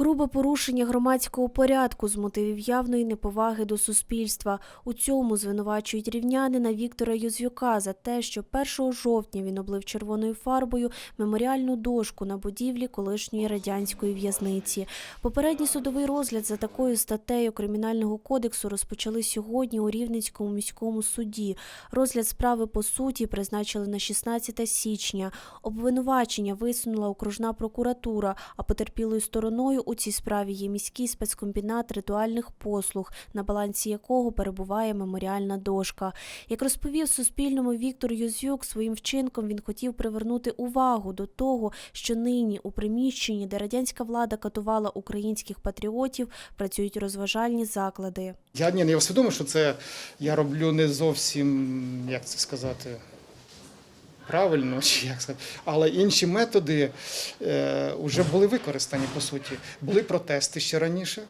Грубе порушення громадського порядку з мотивів явної неповаги до суспільства. У цьому звинувачують рівнянина Віктора Юзвюка за те, що 1 жовтня він облив червоною фарбою меморіальну дошку на будівлі колишньої радянської в'язниці. Попередній судовий розгляд за такою статтею Кримінального кодексу розпочали сьогодні у Рівненському міському суді. Розгляд справи по суті призначили на 16 січня. Обвинувачення висунула окружна прокуратура, а потерпілою стороною у цій справі є міський спецкомбінат ритуальних послуг, на балансі якого перебуває меморіальна дошка. Як розповів Суспільному Віктор Юзюк, своїм вчинком він хотів привернути увагу до того, що нині у приміщенні, де радянська влада катувала українських патріотів, працюють розважальні заклади. Я ні, я усвідомив, що це я роблю не зовсім, як це сказати, правильно, чи як сказати, але інші методи е, вже були використані по суті. Були протести ще раніше.